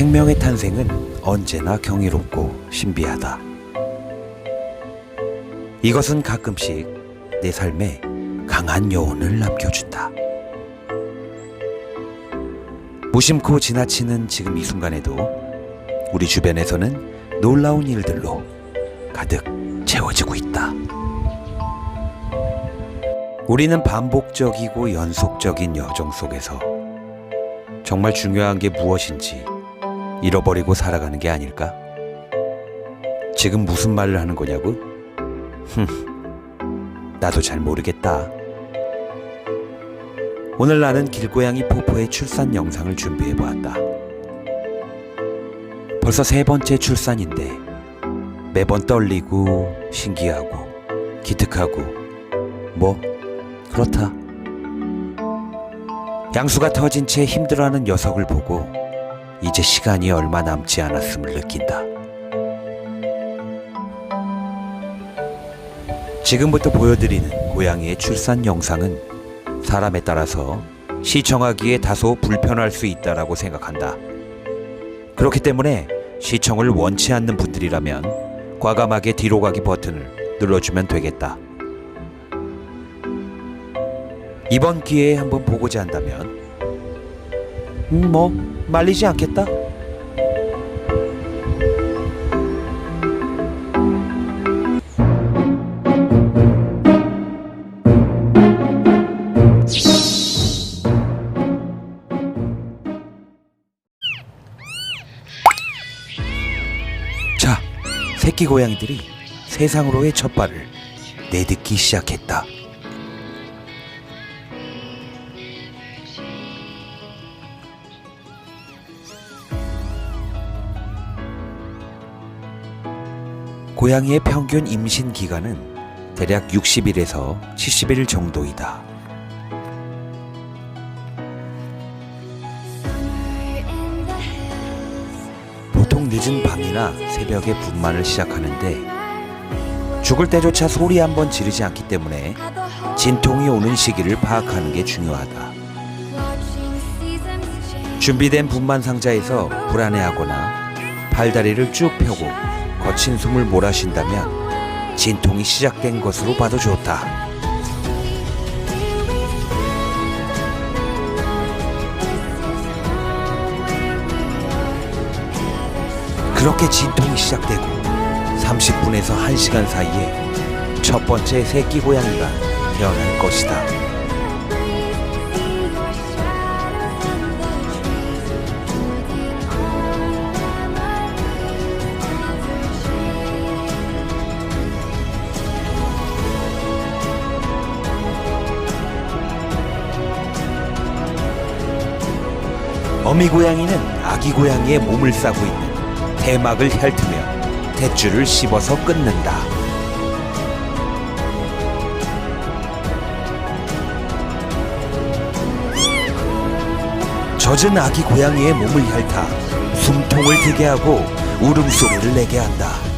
생명의 탄생은 언제나 경이롭고 신비하다. 이것은 가끔씩 내 삶에 강한 여운을 남겨준다. 무심코 지나치는 지금 이 순간에도 우리 주변에서는 놀라운 일들로 가득 채워지고 있다. 우리는 반복적이고 연속적인 여정 속에서 정말 중요한 게 무엇인지 잃어버리고 살아가는 게 아닐까? 지금 무슨 말을 하는 거냐고? 흠, 나도 잘 모르겠다. 오늘 나는 길고양이 포포의 출산 영상을 준비해 보았다. 벌써 세 번째 출산인데 매번 떨리고 신기하고 기특하고 뭐 그렇다. 양수가 터진 채 힘들어하는 녀석을 보고 이제 시간이 얼마 남지 않았음을 느낀다. 지금부터 보여드리는 고양이의 출산 영상은 사람에 따라서 시청하기에 다소 불편할 수 있다라고 생각한다. 그렇기 때문에 시청을 원치 않는 분들이라면 과감하게 뒤로 가기 버튼을 눌러주면 되겠다. 이번 기회에 한번 보고자 한다면 음, 뭐 말리지 않겠다. 자, 새끼 고양이들이 세상으로의 첫 발을 내딛기 시작했다. 고양이의 평균 임신 기간은 대략 60일에서 70일 정도이다. 보통 늦은 밤이나 새벽에 분만을 시작하는데 죽을 때조차 소리 한 번 지르지 않기 때문에 진통이 오는 시기를 파악하는 게 중요하다. 준비된 분만 상자에서 불안해하거나 팔다리를 쭉 펴고 거친 숨을 몰아쉰다면 진통이 시작된 것으로 봐도 좋다. 그렇게 진통이 시작되고 30분에서 1시간 사이에 첫 번째 새끼 고양이가 태어날 것이다. 어미 고양이는 아기 고양이의 몸을 싸고 있는 대막을 핥으며 대줄을 씹어서 끊는다. 젖은 아기 고양이의 몸을 핥아 숨통을 트게 하고 울음소리를 내게 한다.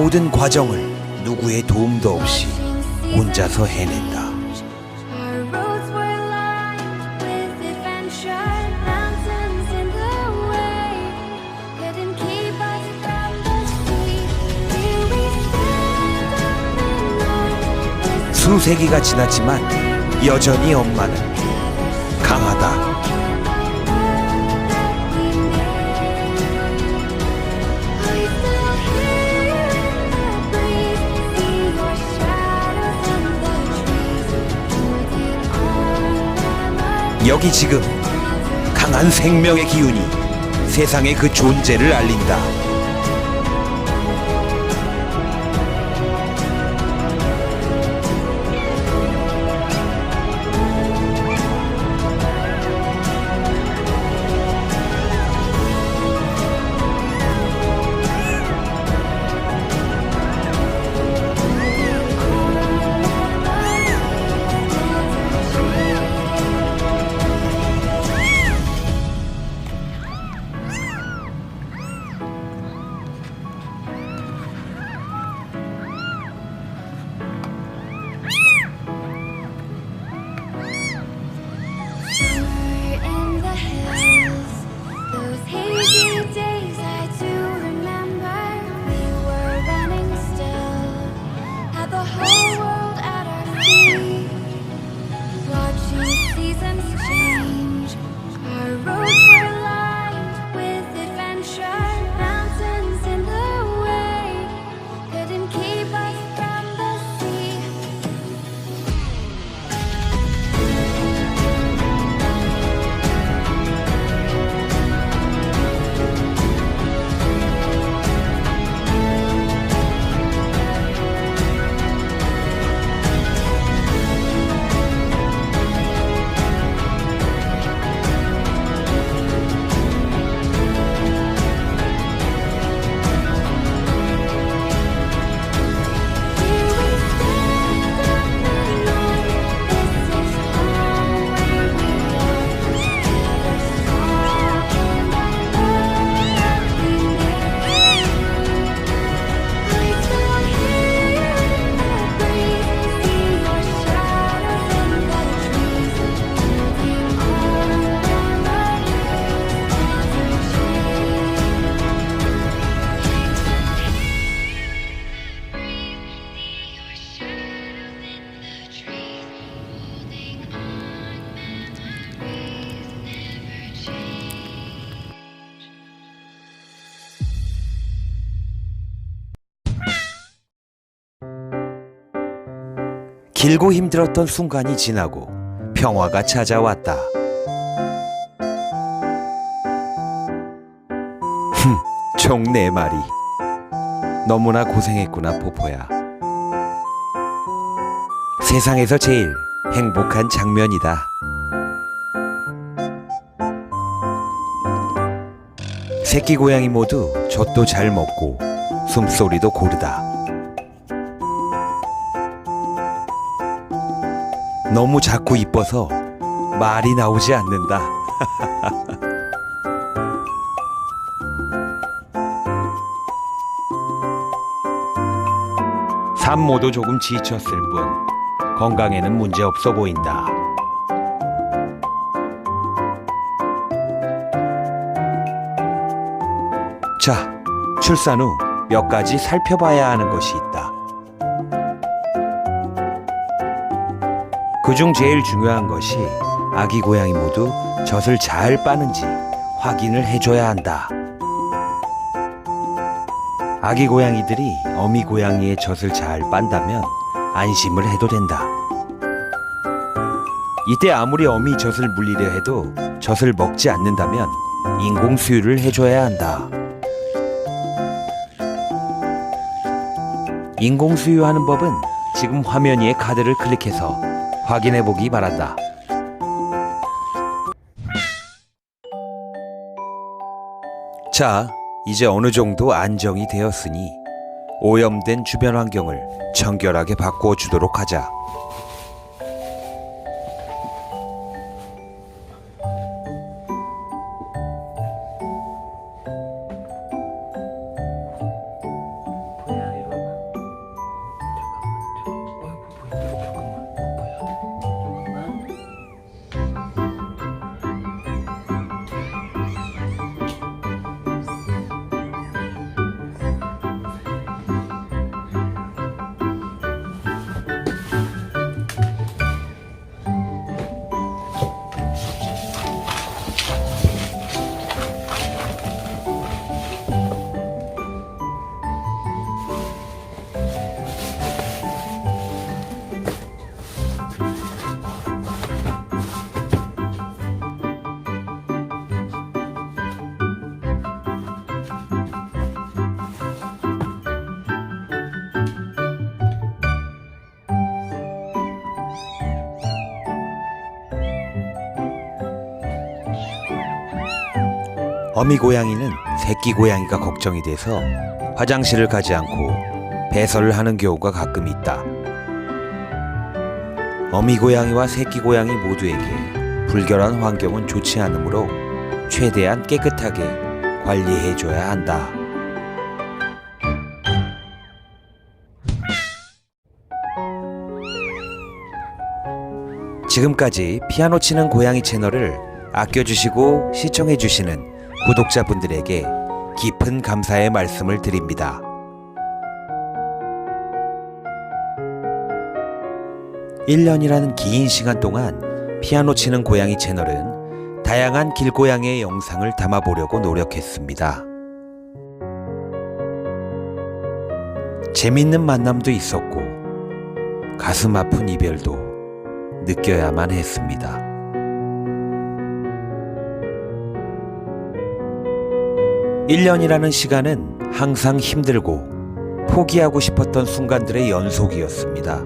모든 과정을 누구의 도움도 없이 혼자서 해낸다. 수세기가 지났지만 여전히 엄마는 강하다. 여기 지금 강한 생명의 기운이 세상의 그 존재를 알린다. 길고 힘들었던 순간이 지나고 평화가 찾아왔다. 흠, 총 네 마리. 너무나 고생했구나, 포포야. 세상에서 제일 행복한 장면이다. 새끼 고양이 모두 젖도 잘 먹고 숨소리도 고르다. 너무 작고 이뻐서 말이 나오지 않는다. 산모도 조금 지쳤을 뿐 건강에는 문제 없어 보인다. 자, 출산 후 몇 가지 살펴봐야 하는 것이 있다. 그중 제일 중요한 것이 아기 고양이 모두 젖을 잘 빠는지 확인을 해줘야 한다. 아기 고양이들이 어미 고양이의 젖을 잘 빤다면 안심을 해도 된다. 이때 아무리 어미 젖을 물리려 해도 젖을 먹지 않는다면 인공 수유를 해줘야 한다. 인공 수유하는 법은 지금 화면 위에 카드를 클릭해서 확인해 보기 바란다. 자, 이제 어느 정도 안정이 되었으니 오염된 주변 환경을 청결하게 바꾸어 주도록 하자. 어미 고양이는 새끼 고양이가 걱정이 돼서 화장실을 가지 않고 배설을 하는 경우가 가끔 있다. 어미 고양이와 새끼 고양이 모두에게 불결한 환경은 좋지 않으므로 최대한 깨끗하게 관리해줘야 한다. 지금까지 피아노 치는 고양이 채널을 아껴주시고 시청해주시는 구독자분들에게 깊은 감사의 말씀을 드립니다. 일년이라는긴 시간 동안 피아노 치는 고양이 채널은 다양한 길고양이의 영상을 담아보려고 노력했습니다. 재밌는 만남도 있었고, 가슴 아픈 이별도 느껴야만 했습니다. 일년이라는 시간은 항상 힘들고 포기하고 싶었던 순간들의 연속이었습니다.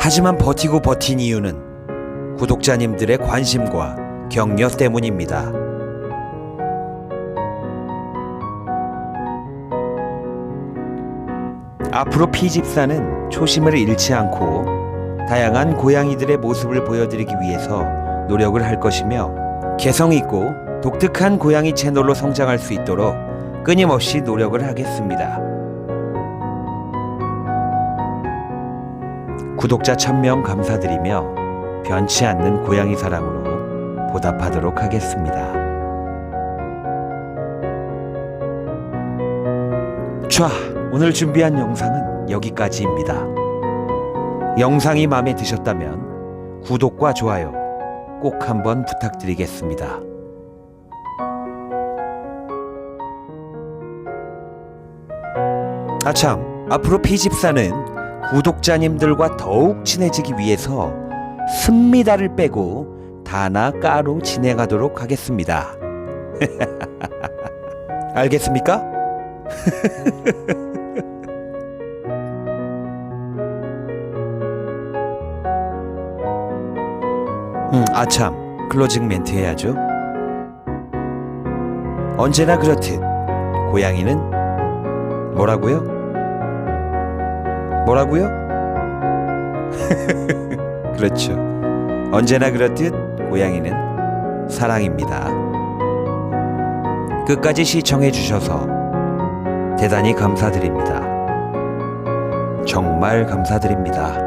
하지만 버티고 버틴 이유는 구독자님들의 관심과 격려 때문입니다. 앞으로 피집사는 초심을 잃지 않고 다양한 고양이들의 모습을 보여드리기 위해서 노력을 할 것이며 개성 있고 독특한 고양이 채널로 성장할 수 있도록 끊임없이 노력을 하겠습니다. 구독자 1000명 감사드리며 변치 않는 고양이 사랑으로 보답하도록 하겠습니다. 자, 오늘 준비한 영상은 여기까지입니다. 영상이 마음에 드셨다면 구독과 좋아요 꼭 한번 부탁드리겠습니다. 아참, 앞으로 피집사는 구독자님들과 더욱 친해지기 위해서 습니다를 빼고 다나 까로 진행하도록 하겠습니다. 알겠습니까? 음, 아참, 클로징 멘트 해야죠. 언제나 그렇듯 고양이는 뭐라고요? 뭐라고요? 그렇죠. 언제나 그렇듯 고양이는 사랑입니다. 끝까지 시청해 주셔서 대단히 감사드립니다. 정말 감사드립니다.